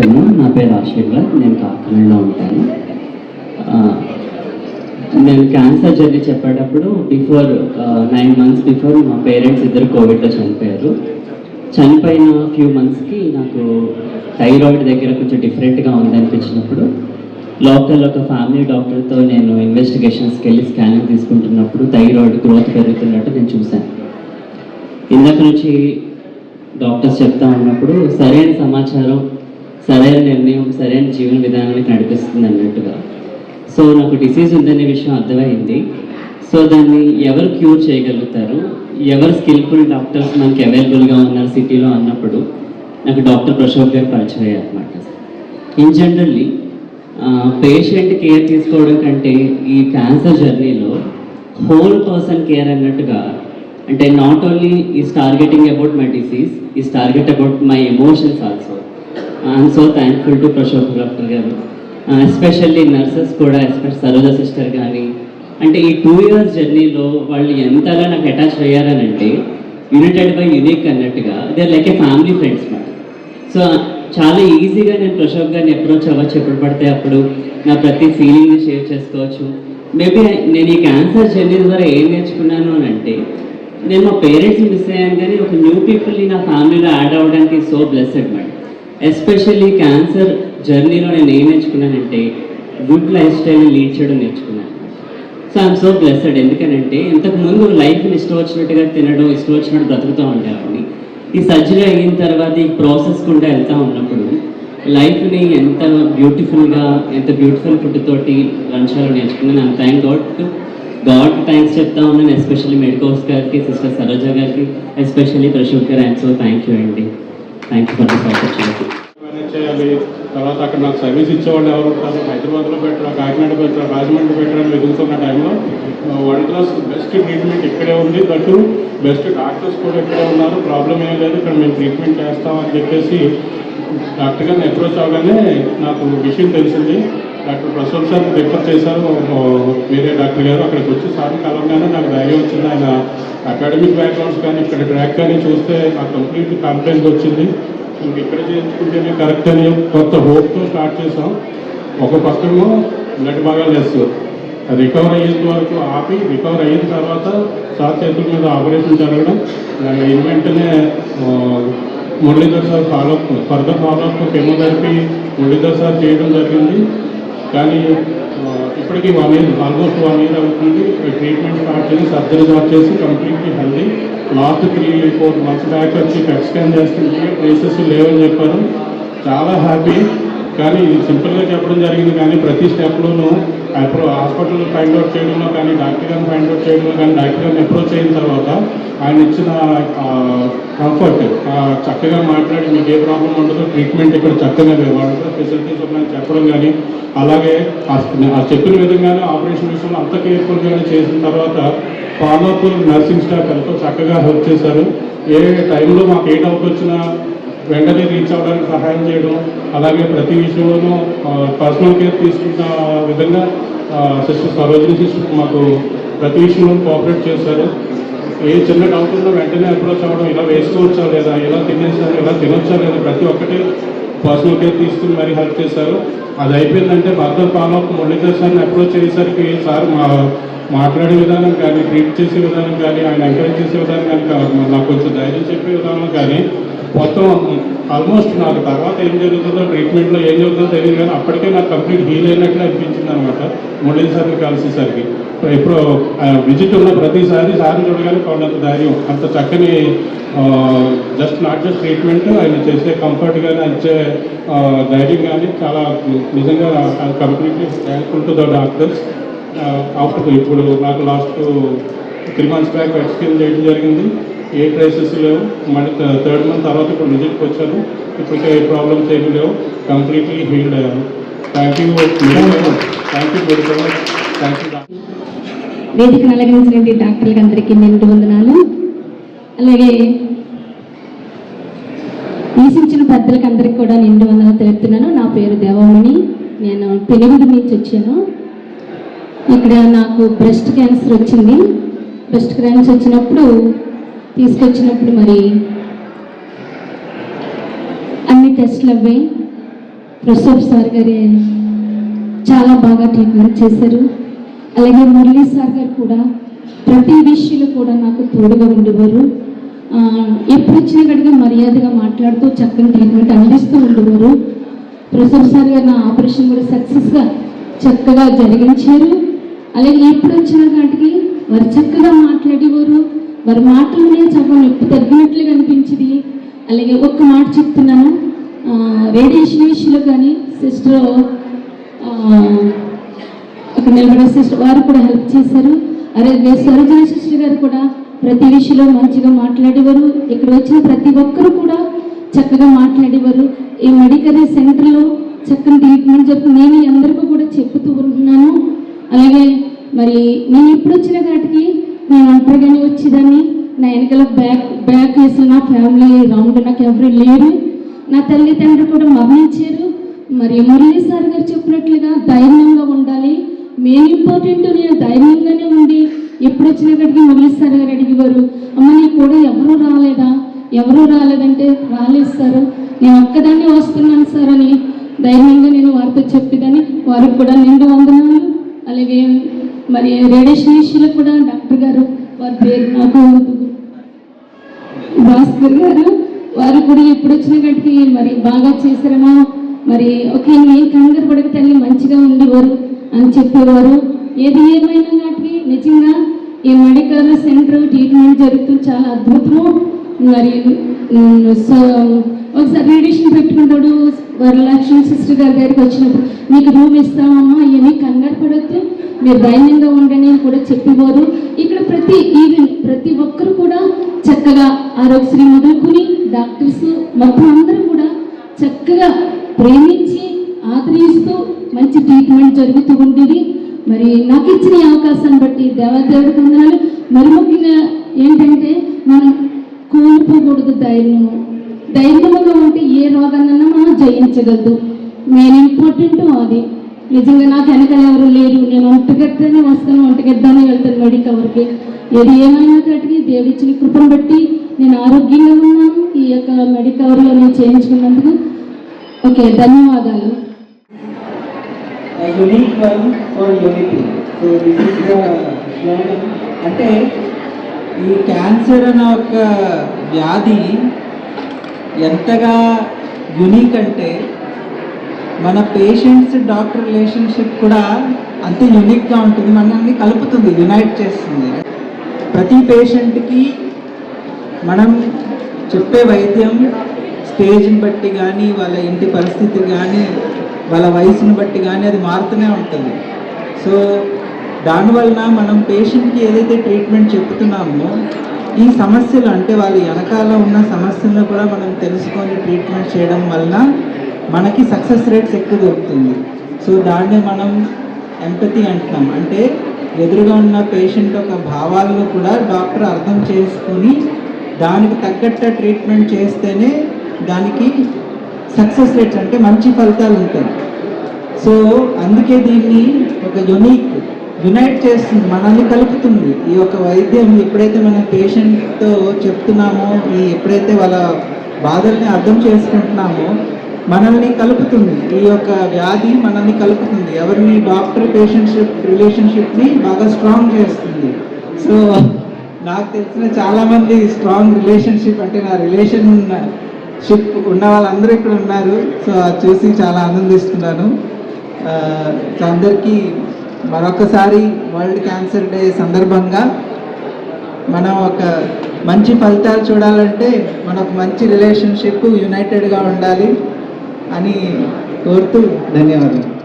Afternoon నా పేరు ఆశీర్వాద్. నేను కాకినాడలో ఉంటాను. నేను క్యాన్సర్ జర్నీ చెప్పేటప్పుడు బిఫోర్ నైన్ మంత్స్ బిఫోర్ మా పేరెంట్స్ ఇద్దరు కోవిడ్లో చనిపోయారు. చనిపోయిన ఫ్యూ మంత్స్కి నాకు థైరాయిడ్ దగ్గర కొంచెం డిఫరెంట్గా ఉందనిపించినప్పుడు లోకల్ ఒక ఫ్యామిలీ డాక్టర్తో నేను ఇన్వెస్టిగేషన్స్కి వెళ్ళి స్కానింగ్ తీసుకుంటున్నప్పుడు థైరాయిడ్ గ్రోత్ పెరుగుతున్నట్టు నేను చూశాను. ఇందాక నుంచి డాక్టర్స్ చెప్తా ఉన్నప్పుడు సరైన సమాచారం సరైన నిర్ణయం సరైన జీవన విధానానికి నడిపిస్తుంది అన్నట్టుగా. సో నాకు డిసీజ్ ఉందనే విషయం అర్థమైంది. సో దాన్ని ఎవరు క్యూర్ చేయగలుగుతారు? ఎవరు స్కిల్ఫుల్ డాక్టర్స్ మనకి అవైలబుల్గా ఉన్నారు సిటీలో అన్నప్పుడు? నాకు డాక్టర్ ప్రశోక్ గారు పరిచయం అయ్యారు అనమాట ఇన్ జనరల్లీ పేషెంట్ కేర్ తీసుకోవడం కంటే ఈ క్యాన్సర్ జర్నీలో హోల్ పర్సన్ కేర్ అన్నట్టుగా అంటే not only is targeting about my disease is target about my emotions also I'm so thankful to Prashok doctor గారు. Uh, ఎస్పెషల్లీ నర్సెస్ కూడా ఎస్పెషల్ సరోజ సిస్టర్ కానీ అంటే ఈ టూ ఇయర్స్ జర్నీలో వాళ్ళు ఎంతలా నాకు అటాచ్ అయ్యారనంటే యునైటెడ్ బై యునిక్ అన్నట్టుగా they like a family friends మాట. సో uh, చాలా ఈజీగా నేను ప్రశోక్ గారిని అప్రోచ్ అవ్వచ్చు ఎప్పుడు పడితే అప్పుడు నా ప్రతి ఫీలింగ్ని షేర్ చేసుకోవచ్చు. మేబీ నేను ఈ క్యాన్సర్ జర్నీ ద్వారా ఏం నేర్చుకున్నాను అని అంటే నేను మా పేరెంట్స్ మిస్ అయ్యాను కానీ ఒక న్యూ పీపుల్ని నా ఫ్యామిలీలో యాడ్ అవ్వడానికి so blessed madam especially cancer జర్నీలో నేను ఏం నేర్చుకున్నానంటే గుడ్ లైఫ్ స్టైల్ని లీడ్ చేయడం నేర్చుకున్నాను సో ఐఎమ్ సో బ్లెస్డ్ ఎందుకనంటే ఇంతకు ముందు లైఫ్ని ఇష్టం వచ్చినట్టుగా తినడం ఇష్టం వచ్చినట్టు బ్రతుకుతూ ఉండేవాడిని. ఈ సర్జరీ అయిన తర్వాత ఈ ప్రాసెస్ కూడా వెళ్తూ ఉన్నప్పుడు లైఫ్ని ఎంత బ్యూటిఫుల్గా ఎంత బ్యూటిఫుల్ ఫుడ్ తోటి లంచాలో నేర్చుకున్నాను. And thank god to god thanks చెప్తా ఉన్నాను ఎస్పెషల్లీ మెడికోస్ గారికి సిస్టర్ సరోజా గారికి ఎస్పెషల్లీ ప్రశోభ్ గారు అండ్ సో థ్యాంక్ యూ అండి. Thank you for this opportunity manage చేయాలి తర్వాత అక్కడ నాకు సర్వీస్ ఇచ్చేవాళ్ళు ఎవరు ఉంటారు హైదరాబాద్లో పెట్టరా కాకినాడ పెట్టరా రాజమండ్రి పెట్టరా అని వెతుకుతున్న టైంలో వన్ క్లాస్ బెస్ట్ ట్రీట్మెంట్ ఇక్కడే ఉంది బట్ బెస్ట్ డాక్టర్స్ కూడా ఇక్కడే ఉన్నారు ప్రాబ్లం ఏం లేదు ఇక్కడ మేము ట్రీట్మెంట్ చేస్తామని చెప్పేసి డాక్టర్ గారిని అప్రోచ్ అవగానే నాకు విషయం తెలిసింది డాక్టర్ ప్రసూల్ సార్ రిఫర్ చేశారు. వేరే డాక్టర్ గారు అక్కడికి వచ్చి సార్ని కలవగానే నాకు ధైర్యం వచ్చింది. ఆయన అకాడమిక్ బ్యాక్గ్రౌండ్స్ కానీ ఇక్కడ ట్రాక్ కానీ చూస్తే నాకు కంప్లీట్ కాన్ఫిడెన్స్ వచ్చింది. ఇంక ఇక్కడ చేసుకుంటేనే కరెక్ట్ అని కొత్త హోప్తో స్టార్ట్ చేసాం ఒక పక్కమో బ్లడ్ బాగా లెస్. రికవర్ అయ్యేంత వరకు ఆపి రికవర్ అయిన తర్వాత సార్ చేతుల మీద ఆపరేషన్ జరగడం దాని వెంటనే Muralidhar sir follow further follow up chemotherapy Muralidhar sir చేయడం జరిగింది. కానీ ఇప్పటికీ one year almost one year అవుతుంది. ట్రీట్మెంట్ స్టార్ట్ చేసి సర్జరీ స్టార్ట్ చేసి completely healthy last three four months back వచ్చి కట్ స్కాన్ చేస్తుంటే ప్లేసెస్ లేవని చెప్పారు. చాలా హ్యాపీ కానీ సింపుల్గా చెప్పడం జరిగింది కానీ ప్రతి స్టెప్లోనూ అప్రో హాస్పిటల్ ఫైండ్ అవుట్ చేయడంలో కానీ డాక్టర్ గారిని ఫైండ్ అవుట్ చేయడంలో కానీ డాక్టర్ గారిని అప్రోచ్ అయిన తర్వాత ఆయన ఇచ్చిన కంఫర్ట్ చక్కగా మాట్లాడి మీకు ఏ ప్రాబ్లం ఉంటుందో ట్రీట్మెంట్ ఇక్కడ చక్కగా వాళ్ళు ఫెసిలిటీస్ ఉన్నాయని చెప్పడం కానీ అలాగే ఆ చెప్పిన విధంగానే ఆపరేషన్ విషయంలో అంత కేర్ఫుల్గానే చేసిన తర్వాత ఫాలోఅప్ నర్సింగ్ స్టాఫ్ ఎంతో చక్కగా హెల్ప్ చేశారు. ఏ టైంలో మాకు ఏ డౌట్ వచ్చినా వెంటనే రీచ్ అవ్వడానికి సహాయం చేయడం అలాగే ప్రతి విషయంలోనూ పర్సనల్ కేర్ తీసుకున్న విధంగా సిస్టర్ సరోజిని సిస్టర్ మాకు ప్రతి విషయంలో కోఆపరేట్ చేశారు. ఏ చిన్న డౌట్ ఉన్నా వెంటనే అప్రోచ్ అవ్వడం ఇలా వేసుకోవచ్చా లేదా ఇలా తినేసారు ఇలా తినొచ్చా లేదా ప్రతి ఒక్కటి పర్సనల్ కేర్ తీసుకుని మరీ హెల్ప్ చేశారు. అది అయిపోయిందంటే భర్తలు ఫాలోఅప్ మురళీధర్ సార్ని అప్రోచ్ అయ్యేసరికి సార్ మా మాట్లాడే విధానం కానీ ట్రీట్ చేసే విధానం కానీ ఆయన ఎంకరేజ్ చేసే విధానం కానీ నాకు కొంచెం ధైర్యం చెప్పే విధానం కానీ మొత్తం ఆల్మోస్ట్ నాకు తర్వాత ఏం జరుగుతుందో ట్రీట్మెంట్లో ఏం జరుగుతుందో తెలియదు కానీ అప్పటికే నాకు కంప్లీట్ హీల్ అయినట్లు అనిపించింది అనమాట మురళీ కలిసేసరికి. ఎప్పుడు విజిట్ ఉన్న ప్రతిసారి సార్ని చూడగానే కొండంత ధైర్యం అంత చక్కని జస్ట్ నాట్ జస్ట్ ట్రీట్మెంట్ ఆయన చేసే కంఫర్ట్ కానీ ఇచ్చే ధైర్యం కానీ చాలా నిజంగా completely thankful to the doctors after ఇప్పుడు నాకు last three months back explain చేయడం జరిగింది. ఏ క్రైసిస్ లేవు. మళ్ళీ థర్డ్ మంత్ తర్వాత ఇప్పుడు విజిట్కి వచ్చారు ఇప్పటికే ఏ ప్రాబ్లమ్స్ ఏమి లేవు. కంప్లీట్లీ హీల్డ్ అయ్యాను. Thank you thank you thank you వేదిక అలగించినటువంటి డాక్టర్లకు అందరికీ నిండు వందనాలు. అలాగే వీసించిన పెద్దలకు అందరికీ కూడా నిండు వందనాలు తెలుపుతున్నాను. నా పేరు దేవమణి. నేను పెనుగుడు నుంచి వచ్చాను. ఇక్కడ నాకు బ్రెస్ట్ క్యాన్సర్ వచ్చింది. బ్రెస్ట్ క్యాన్సర్ వచ్చినప్పుడు తీసుకొచ్చినప్పుడు మరి అన్ని టెస్ట్లు అవ్వాయి ప్రసాద్ సార్ గారి చాలా బాగా ట్రీట్మెంట్ చేశారు. అలాగే మురళీ సార్ గారు కూడా ప్రతి విషయంలో కూడా నాకు తోడుగా ఉండేవారు. ఎప్పుడు వచ్చినా కడిగా మర్యాదగా మాట్లాడుతూ చక్కని ట్రీట్మెంట్ అందిస్తూ ఉండేవారు. ప్రసాద్ సార్ గారు నా ఆపరేషన్ కూడా సక్సెస్గా చక్కగా జరిగించారు. అలాగే ఎప్పుడు వచ్చినా కాటికి వారు చక్కగా మాట్లాడేవారు. వారి మాటలనే చక్కగా నొప్పి తగ్గినట్లుగా అనిపించింది అలాగే ఒక్క మాట చెప్తున్నాను. రేడియేషన్ విషయంలో కానీ సిస్టర్ అక్కడ నిలబడే సిస్టర్ వారు కూడా హెల్ప్ చేశారు. అలాగే సరోజన సిస్టర్ గారు కూడా ప్రతి విషయంలో మంచిగా మాట్లాడేవారు. ఇక్కడ వచ్చిన ప్రతి ఒక్కరు కూడా చక్కగా మాట్లాడేవారు. ఈ మెడికల్ సెంటర్లో చక్కని ట్రీట్మెంట్ జరుగుతుంది. నేను అందరికీ కూడా చెప్తూ ఉంటున్నాను అలాగే మరి నేను ఎప్పుడు వచ్చిన వాటికి నేను ఒంటరిగానే వచ్చేదాన్ని. నా వెనకాల బ్యాక్ బ్యాక్ వేసిన నా ఫ్యామిలీ రౌండ్ నాకు ఎవరు లేరు. నా తల్లిదండ్రులు కూడా మరణించారు. మరి మురళీ సార్ గారు చెప్పినట్లుగా ధైర్యంగా ఉండాలి. మెయిన్ ఇంపార్టెంట్ నేను ధైర్యంగానే ఉండి ఎప్పుడు వచ్చినప్పటికీ మురళీ సార్ గారు అడిగేవారు అమ్మ నీ కూడా ఎవరూ రాలేదా? ఎవరూ రాలేదంటే రాలేదు సార్. నేను ఒక్కదాన్ని వస్తున్నాను సార్ అని ధైర్యంగా నేను వారితో చెప్పేదాన్ని. వారికి కూడా నిండు వందనాలు. అలాగే మరి రేడియేషన్ విషయంలో కూడా డాక్టర్ గారు వారి పేరు నాకు భాస్కర్ గారు వారు కూడా ఎప్పుడు వచ్చిన గంటకి మరి బాగా చేశారమా. మరి ఓకే ఏం కంగారు పడక తల్లి మంచిగా ఉండేవారు అని చెప్పేవారు. ఏది ఏమైనా నాటికి నిజంగా ఈ మెడికల్ సెంటర్ ట్రీట్మెంట్ జరుగుతూ చాలా అద్భుతము. మరి సో ఒకసారి రేడియేషన్ పెట్టుకుంటాడు వరలక్ష్మి సిస్టర్ గారి దగ్గరికి వచ్చినప్పుడు మీకు రూమ్ ఇస్తామమ్మా ఏమీ కంగారు పడద్దు. మీరు ధైర్యంగా ఉండండి అని కూడా చెప్పేవారు ఇక్కడ ప్రతి ఈవెంట్ ప్రతి ఒక్కరు కూడా చక్కగా ఆరోగ్యశ్రీ మొదలుకొని డాక్టర్స్ మొత్తం అందరూ కూడా చక్కగా ప్రేమించి ఆదరిస్తూ మంచి ట్రీట్మెంట్ జరుగుతూ ఉండేది. మరి నాకు ఇచ్చిన అవకాశాన్ని బట్టి దేవాదేవుడి వందనాలు. మరి ముఖ్యంగా ఏంటంటే మనం కోల్పోకూడదు ధైర్యము ధైర్యముగా ఉంటే ఏ రోగాన్నైనా మనం జయించగలదు. మెయిన్ ఇంపార్టెంట్ అది. నిజంగా నాకు వెనకాల ఎవరు లేరు. నేను ఒంటగడ్డనే వస్తాను ఒంటగడ్డనే వెళ్తాను మెడికవర్కి ఏది ఏమైనా కాటికి దేవుడిచ్చిన కృపను బట్టి నేను ఆరోగ్యంగా ఉన్నాను. ఈ యొక్క మెడికవర్లో నేను చేయించుకున్నందుకు ఓకే ధన్యవాదాలు. అంటే ఈ క్యాన్సర్ అనే ఒక వ్యాధి ఎంతగా యునిక్ అంటే మన పేషెంట్స్ డాక్టర్ రిలేషన్షిప్ కూడా అంతే యూనిక్గా ఉంటుంది. మనల్ని కలుపుతుంది యునైట్ చేస్తుంది. ప్రతి పేషెంట్కి మనం చెప్పే వైద్యం స్టేజ్ని బట్టి కానీ వాళ్ళ ఇంటి పరిస్థితి కానీ వాళ్ళ వయసుని బట్టి కానీ అది మారుతూనే ఉంటుంది. సో దానివలన మనం పేషెంట్కి ఏదైతే ట్రీట్మెంట్ చెప్తున్నామో ఈ సమస్యలు అంటే వాళ్ళ వెనకాల ఉన్న సమస్యలను కూడా మనం తెలుసుకొని ట్రీట్మెంట్ చేయడం వలన మనకి సక్సెస్ రేట్స్ ఎక్కువ దొరుకుతుంది. సో దాన్నే మనం ఎంపతి అంటున్నాం. అంటే ఎదురుగా ఉన్న పేషెంట్ యొక్క భావాలను కూడా డాక్టర్ అర్థం చేసుకొని దానికి తగ్గట్ట ట్రీట్మెంట్ చేస్తేనే దానికి సక్సెస్ రేట్స్ అంటే మంచి ఫలితాలు ఉంటాయి. సో అందుకే దీన్ని ఒక యునిక్ యునైట్ చేస్తుంది మనల్ని కలుపుతుంది. ఈ యొక్క వైద్యం ఎప్పుడైతే మనం పేషెంట్తో చెప్తున్నామో ఈ ఎప్పుడైతే వాళ్ళ బాధల్ని అర్థం చేసుకుంటున్నామో మనల్ని కలుపుతుంది. ఈ యొక్క వ్యాధి మనల్ని కలుపుతుంది. ఎవరిని డాక్టర్ పేషెంట్షిప్ రిలేషన్షిప్ని బాగా స్ట్రాంగ్ చేస్తుంది. సో నాకు తెలిసిన చాలామంది స్ట్రాంగ్ రిలేషన్షిప్ అంటే నా రిలేషన్ ఉన్న షిప్ ఉన్న వాళ్ళందరూ ఇక్కడ ఉన్నారు. సో అది చూసి చాలా ఆనందిస్తున్నాను. సో అందరికీ మరొకసారి వరల్డ్ క్యాన్సర్ డే సందర్భంగా మనం ఒక మంచి ఫలితాలు చూడాలంటే మనకు మంచి రిలేషన్షిప్ యునైటెడ్గా ఉండాలి. అని కోరుతూ ధన్యవాదాలు